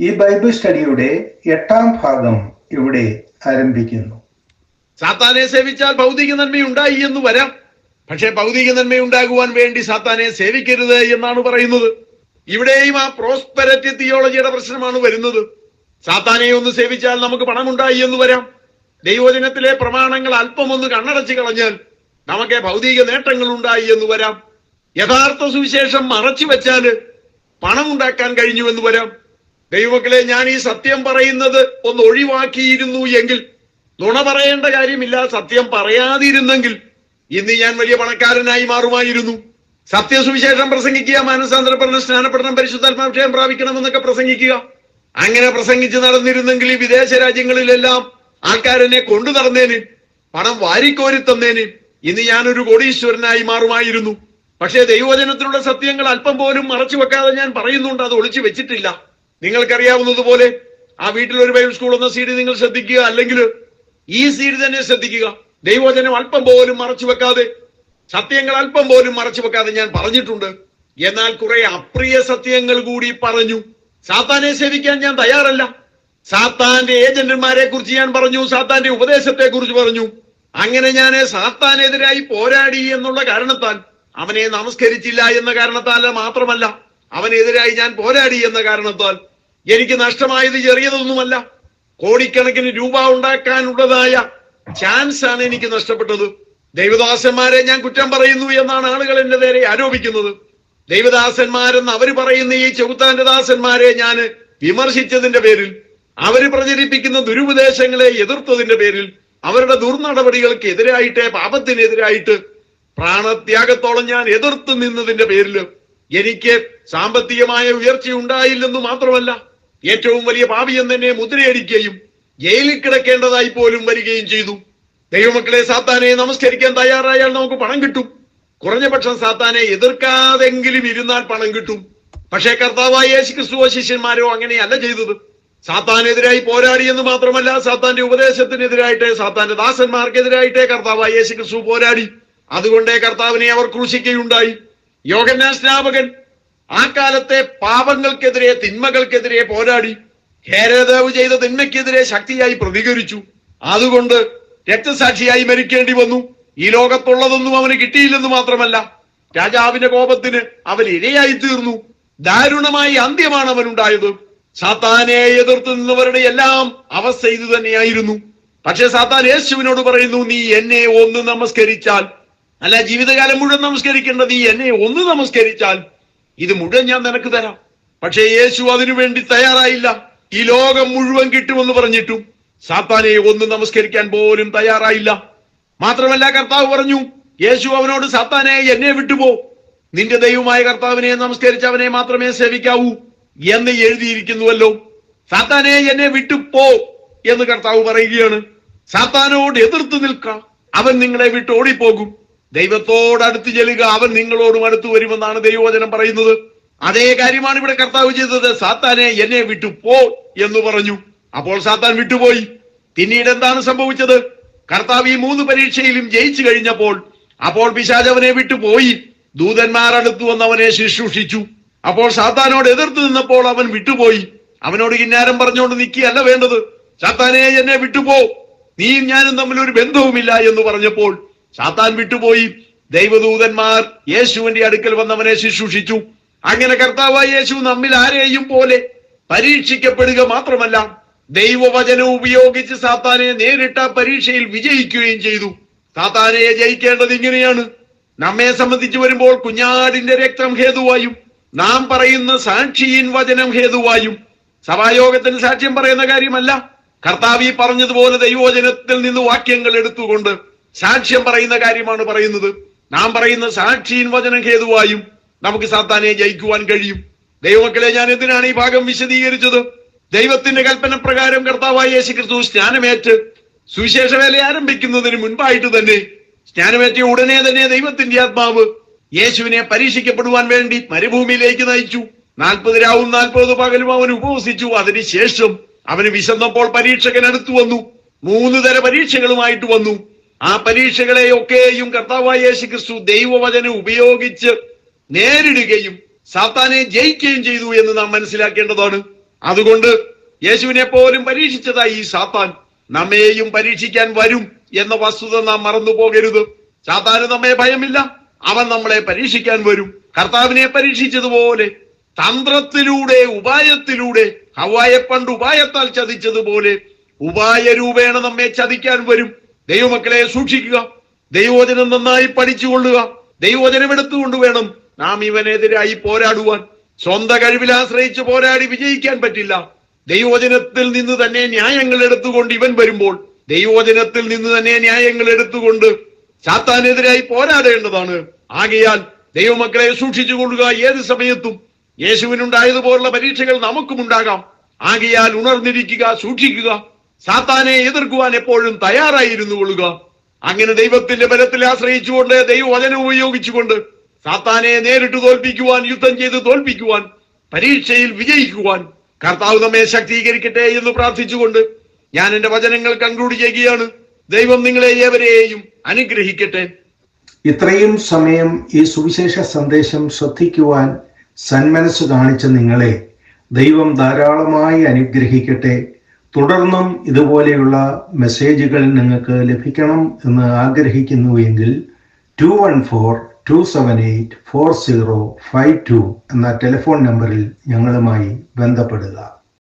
ഈ ബൈബിൾ സ്റ്റഡിയുടെ എട്ടാം ഭാഗം ഇവിടെ ആരംഭിക്കുന്നു. സാത്താനെ സേവിച്ചാൽ ഭൗതിക നന്മയുണ്ടായി എന്ന് വരാം. പക്ഷെ ഭൗതിക നന്മയുണ്ടാകുവാൻ വേണ്ടി സാത്താനെ സേവിക്കരുത് എന്നാണ് പറയുന്നത്. ഇവിടെയും ആ പ്രോസ്പെരറ്റി തിയോളജിയുടെ പ്രശ്നമാണ് വരുന്നത്. സാത്താനെ ഒന്ന് സേവിച്ചാൽ നമുക്ക് പണമുണ്ടായി എന്ന് വരാം. ദൈവജനത്തിലെ പ്രമാണങ്ങൾ അല്പം ഒന്ന് കണ്ണടച്ച് കളഞ്ഞാൽ നമുക്ക് ഭൗതിക നേട്ടങ്ങൾ ഉണ്ടായി എന്ന് വരാം. യഥാർത്ഥ സുവിശേഷം മറച്ചു പണം ഉണ്ടാക്കാൻ കഴിഞ്ഞു എന്ന് വരാം. ദൈവക്കളെ ഞാൻ ഈ സത്യം പറയുന്നത് ഒന്ന് ഒഴിവാക്കിയിരുന്നു എങ്കിൽ നുണ പറയേണ്ട കാര്യമില്ല സത്യം പറയാതിരുന്നെങ്കിൽ ഇന്ന് ഞാൻ വലിയ പണക്കാരനായി മാറുമായിരുന്നു. സത്യസുവിശേഷം പ്രസംഗിക്കുക മാനസാന്തരപ്പെടണം സ്നാനപ്പെടണം പരിശുദ്ധാത്മാഭിഷേകം പ്രാപിക്കണം എന്നൊക്കെ പ്രസംഗിക്കുക. അങ്ങനെ പ്രസംഗിച്ച് നടന്നിരുന്നെങ്കിൽ ഈ വിദേശ രാജ്യങ്ങളിലെല്ലാം ആൾക്കാരെന്നെ കൊണ്ടു നടന്നേന് പണം വാരിക്കോരി തന്നേന് ഇന്ന് ഞാനൊരു കോടീശ്വരനായി മാറുമായിരുന്നു. പക്ഷേ ദൈവവചനത്തിലുള്ള സത്യങ്ങൾ അല്പം പോലും മറച്ചു വെക്കാതെ ഞാൻ പറയുന്നുണ്ട് അത് ഒളിച്ചു വെച്ചിട്ടില്ല. നിങ്ങൾക്കറിയാവുന്നതുപോലെ ആ വീട്ടിൽ ഒരു ബൈബിൾ സ്കൂൾ എന്ന സീഡ് നിങ്ങൾ ശ്രദ്ധിക്കുക അല്ലെങ്കിൽ ഈ സീഡ് തന്നെ ശ്രദ്ധിക്കുക. ദൈവവചനം അല്പം പോലും മറച്ചു വെക്കാതെ സത്യങ്ങൾ അല്പം പോലും മറച്ചു വെക്കാതെ ഞാൻ പറഞ്ഞിട്ടുണ്ട്. എന്നാൽ കുറെ അപ്രിയ സത്യങ്ങൾ കൂടി പറഞ്ഞു. സാത്താനെ സേവിക്കാൻ ഞാൻ തയ്യാറല്ല. സാത്താന്റെ ഏജന്റുമാരെ കുറിച്ച് ഞാൻ പറഞ്ഞു സാത്താന്റെ ഉപദേശത്തെ കുറിച്ച് പറഞ്ഞു. അങ്ങനെ ഞാൻ സാത്താനെതിരായി പോരാടി എന്നുള്ള കാരണത്താൽ അവനെ നമസ്കരിച്ചില്ല എന്ന കാരണത്താൽ മാത്രമല്ല അവനെതിരായി ഞാൻ പോരാടി എന്ന കാരണത്താൽ എനിക്ക് നഷ്ടമായത് ചെറിയതൊന്നുമല്ല. കോടിക്കണക്കിന് രൂപ ഉണ്ടാക്കാനുള്ളതായ ചാൻസ് ആണ് എനിക്ക് നഷ്ടപ്പെട്ടത്. ദൈവദാസന്മാരെ ഞാൻ കുറ്റം പറയുന്നു എന്നാണ് ആളുകൾ എന്റെ നേരെ ആരോപിക്കുന്നത്. ദൈവദാസന്മാരെന്ന് അവർ പറയുന്ന ഈ ചെകുത്താന്റെ ദാസന്മാരെ ഞാൻ വിമർശിച്ചതിന്റെ പേരിൽ അവർ പ്രചരിപ്പിക്കുന്ന ദുരുപദേശങ്ങളെ എതിർത്തതിന്റെ പേരിൽ അവരുടെ ദുർനടപടികൾക്ക് എതിരായിട്ട് പാപത്തിനെതിരായിട്ട് പ്രാണത്യാഗത്തോളം ഞാൻ എതിർത്ത് നിന്നതിന്റെ പേരിൽ എനിക്ക് സാമ്പത്തികമായ ഉയർച്ച ഉണ്ടായില്ലെന്ന് മാത്രമല്ല ഏറ്റവും വലിയ പാപി തന്നെ മുദ്രയടിക്കുകയും ജയിലിൽ കിടക്കേണ്ടതായി പോലും വരികയും ചെയ്തു. ദൈവമക്കളെ സാത്താനെ നമസ്കരിക്കാൻ തയ്യാറായാൽ നമുക്ക് പണം കിട്ടും. കുറഞ്ഞ പക്ഷം സാത്താനെ എതിർക്കാതെങ്കിലും ഇരുന്നാൽ പണം കിട്ടും. പക്ഷേ കർത്താവായ യേശു ക്രിസ്തുവോ ശിഷ്യന്മാരോ അങ്ങനെയല്ല ചെയ്തത്. സാത്താനെതിരായി പോരാടി എന്ന് മാത്രമല്ല സാത്താന്റെ ഉപദേശത്തിനെതിരായിട്ട് സാത്താന്റെ ദാസന്മാർക്കെതിരായിട്ടേ കർത്താവായ യേശു ക്രിസ്തു പോരാടി. അതുകൊണ്ടേ കർത്താവിനെ അവർ ക്രൂശിക്കുകയുണ്ടായി. യോഗന്നാ സ്നാപകൻ ആ കാലത്തെ പാപങ്ങൾക്കെതിരെ തിന്മകൾക്കെതിരെ പോരാടി. ഹേരദേവ് ചെയ്ത തിന്മയ്ക്കെതിരെ ശക്തിയായി പ്രതികരിച്ചു. അതുകൊണ്ട് രക്തസാക്ഷിയായി മരിക്കേണ്ടി വന്നു. ഈ ലോകത്തുള്ളതൊന്നും അവന് കിട്ടിയില്ലെന്ന് മാത്രമല്ല രാജാവിന്റെ കോപത്തിന് അവൻ ഇരയായി തീർന്നു ദാരുണമായി അന്ത്യമാണ് അവനുണ്ടായത്. സാത്താനെ എതിർത്ത് നിന്നവരുടെ എല്ലാം അവസ്ഥ ഇത് തന്നെയായിരുന്നു പക്ഷെ സാത്താൻ യേശുവിനോട് പറയുന്നു നീ എന്നെ ഒന്ന് നമസ്കരിച്ചാൽ അല്ല ജീവിതകാലം മുഴുവൻ നമസ്കരിക്കേണ്ടത് ഈ എന്നെ ഒന്ന് നമസ്കരിച്ചാൽ ഇത് മുഴുവൻ ഞാൻ നിനക്ക് തരാം. പക്ഷേ യേശു അതിനു വേണ്ടി തയ്യാറായില്ല. ഈ ലോകം മുഴുവൻ കിട്ടുമെന്ന് പറഞ്ഞിട്ടും സാത്താനെ ഒന്ന് നമസ്കരിക്കാൻ പോലും തയ്യാറായില്ല. മാത്രമല്ല കർത്താവ് പറഞ്ഞു യേശു അവനോട് സാത്താനെ എന്നെ വിട്ടുപോ. നിന്റെ ദൈവമായ കർത്താവിനെ നമസ്കരിച്ചവനെ മാത്രമേ സേവിക്കാവൂ എന്ന് എഴുതിയിരിക്കുന്നുവല്ലോ. സാത്താനെ എന്നെ വിട്ടുപോ എന്ന് കർത്താവ് പറയുകയാണ്. സാത്താനോട് എതിർത്ത് നിൽക്കാം. അവൻ നിങ്ങളെ വിട്ട് ഓടിപ്പോകും ദൈവത്തോട് അടുത്ത് ചെല്ലുക. അവൻ നിങ്ങളോടും അടുത്ത് വരുമെന്നാണ് ദൈവവചനം പറയുന്നത്. അതേ കാര്യമാണ് ഇവിടെ കർത്താവ് ചെയ്തത്. സാത്താനെ എന്നെ വിട്ടു പോ എന്ന് പറഞ്ഞു. അപ്പോൾ സാത്താൻ വിട്ടുപോയി. പിന്നീട് എന്താണ് സംഭവിച്ചത്? കർത്താവ് ഈ മൂന്ന് പരീക്ഷയിലും ജയിച്ചു കഴിഞ്ഞപ്പോൾ അപ്പോൾ പിശാച് അവനെ വിട്ടുപോയി. ദൂതന്മാർ അടുത്തു വന്ന് അവനെ ശുശ്രൂഷിച്ചു. അപ്പോൾ സാത്താനോട് എതിർത്ത് നിന്നപ്പോൾ അവൻ വിട്ടുപോയി. അവനോട് കിന്നാരം പറഞ്ഞുകൊണ്ട് നിൽക്കുകയല്ല വേണ്ടത്. സാത്താനെ എന്നെ വിട്ടുപോ. നീയും ഞാനും തമ്മിൽ ഒരു ബന്ധവുമില്ല എന്ന് പറഞ്ഞപ്പോൾ സാത്താൻ വിട്ടുപോയി. ദൈവദൂതന്മാർ യേശുവിന്റെ അടുക്കൽ വന്നവനെ ശുശ്രൂഷിച്ചു. അങ്ങനെ കർത്താവായ യേശു നമ്മിൽ ആരെയും പോലെ പരീക്ഷിക്കപ്പെടുക മാത്രമല്ല ദൈവവചനം ഉപയോഗിച്ച് സാത്താനെ നേരിട്ട പരീക്ഷയിൽ വിജയിക്കുകയും ചെയ്തു. സാത്താനെ ജയിക്കേണ്ടത് ഇങ്ങനെയാണ്. നമ്മെ സംബന്ധിച്ച് വരുമ്പോൾ കുഞ്ഞാടിന്റെ രക്തം ഹേതുവായും നാം പറയുന്ന സാക്ഷിയിൻ വചനം ഹേതുവായും. സഭായോഗത്തിന് സാക്ഷ്യം പറയുന്ന കാര്യമല്ല. കർത്താവ് ഈ പറഞ്ഞതുപോലെ ദൈവവചനത്തിൽ നിന്ന് വാക്യങ്ങൾ എടുത്തുകൊണ്ട് സാക്ഷ്യം പറയുന്ന കാര്യമാണ് പറയുന്നത്. നാം പറയുന്ന സാക്ഷിയിൻ വചനം ഹേതുവായും നമുക്ക് സാത്താനെ ജയിക്കുവാൻ കഴിയും. ദൈവമക്കളെ ഞാൻ എന്തിനാണ് ഈ ഭാഗം വിശദീകരിച്ചത്? ദൈവത്തിന്റെ കൽപ്പന പ്രകാരം കർത്താവായ യേശു ക്രിസ്തു സ്നാനമേറ്റ് സുവിശേഷ വേല ആരംഭിക്കുന്നതിന് മുൻപായിട്ട് തന്നെ സ്നാനമേറ്റ ഉടനെ തന്നെ ദൈവത്തിന്റെ ആത്മാവ് യേശുവിനെ പരീക്ഷിക്കപ്പെടുവാൻ വേണ്ടി മരുഭൂമിയിലേക്ക് നയിച്ചു. നാൽപ്പത് രാവും നാൽപ്പത് പകലും അവൻ ഉപവസിച്ചു. അതിനുശേഷം അവന് വിശന്നപ്പോൾ പരീക്ഷകൻ അടുത്തു വന്നു. മൂന്ന് തര പരീക്ഷകളുമായിട്ട് വന്നു. ആ പരീക്ഷകളെയൊക്കെയും കർത്താവായ യേശു ക്രിസ്തു ദൈവവചനം ഉപയോഗിച്ച് നേരിടുകയും സാത്താനെ ജയിക്കുകയും ചെയ്തു എന്ന് നാം മനസ്സിലാക്കേണ്ടതാണ്. അതുകൊണ്ട് യേശുവിനെ പോലും പരീക്ഷിച്ചതായി ഈ സാത്താൻ നമ്മെയും പരീക്ഷിക്കാൻ വരും എന്ന വസ്തുത നാം മറന്നു പോകരുത്. സാത്താന് നമ്മെ ഭയമില്ല. അവൻ നമ്മളെ പരീക്ഷിക്കാൻ വരും. കർത്താവിനെ പരീക്ഷിച്ചതുപോലെ തന്ത്രത്തിലൂടെ ഉപായത്തിലൂടെ ഹവായെ പണ്ട് ഉപായത്താൽ ചതിച്ചതുപോലെ ഉപായ രൂപേണ നമ്മെ ചതിക്കാൻ വരും. ദൈവമക്കളെ സൂക്ഷിക്കുക. ദൈവവചനം നന്നായി പഠിച്ചുകൊള്ളുക. ദൈവവചനം എടുത്തുകൊണ്ട് വേണം നാം ഇവനെതിരായി പോരാടുവാൻ. സ്വന്തം കഴിവിൽ ആശ്രയിച്ച് പോരാടി വിജയിക്കാൻ പറ്റില്ല. ദൈവവചനത്തിൽ നിന്ന് തന്നെ ന്യായങ്ങൾ എടുത്തുകൊണ്ട് ഇവൻ വരുമ്പോൾ ദൈവവചനത്തിൽ നിന്ന് തന്നെ ന്യായങ്ങൾ എടുത്തുകൊണ്ട് സാത്താനെതിരായി പോരാടേണ്ടതാണ്. ആകയാൽ ദൈവമക്കളെ സൂക്ഷിച്ചു കൊള്ളുക ഏത് സമയത്തും. യേശുവിനുണ്ടായതുപോലുള്ള പരീക്ഷകൾ നമുക്കും ഉണ്ടാകാം. ആകയാൽ ഉണർന്നിരിക്കുക സൂക്ഷിക്കുക. സാത്താനെ എതിർക്കുവാൻ എപ്പോഴും തയ്യാറായിരുന്നു കൊള്ളുക. അങ്ങനെ ദൈവത്തിന്റെ ബലത്തിൽ ആശ്രയിച്ചുകൊണ്ട് ദൈവവചനം ഉപയോഗിച്ചുകൊണ്ട് സാത്താനെ നേരിട്ട് തോൽപ്പിക്കുവാൻ യുദ്ധം ചെയ്ത് തോൽപ്പിക്കുവാൻ പരീക്ഷയിൽ വിജയിക്കുവാൻ കർത്താവ് നമ്മെ ശക്തീകരിക്കട്ടെ എന്ന് പ്രാർത്ഥിച്ചുകൊണ്ട് ഞാൻ എന്റെ വചനങ്ങൾ കൺക്ലൂഡ് ചെയ്യുകയാണ്. ദൈവം നിങ്ങളെ ഏവരെയും അനുഗ്രഹിക്കട്ടെ. ഇത്രയും സമയം ഈ സുവിശേഷ സന്ദേശം ശ്രദ്ധിക്കുവാൻ സന്മനസ് കാണിച്ച നിങ്ങളെ ദൈവം ധാരാളമായി അനുഗ്രഹിക്കട്ടെ. തുടർന്നും ഇതുപോലെയുള്ള മെസ്സേജുകൾ നിങ്ങൾക്ക് ലഭിക്കണം എന്ന് ആഗ്രഹിക്കുന്നുവെങ്കിൽ two one four two seven eight four zero five two എന്ന ടെലിഫോൺ നമ്പറിൽ ഞങ്ങളുമായി ബന്ധപ്പെടുക.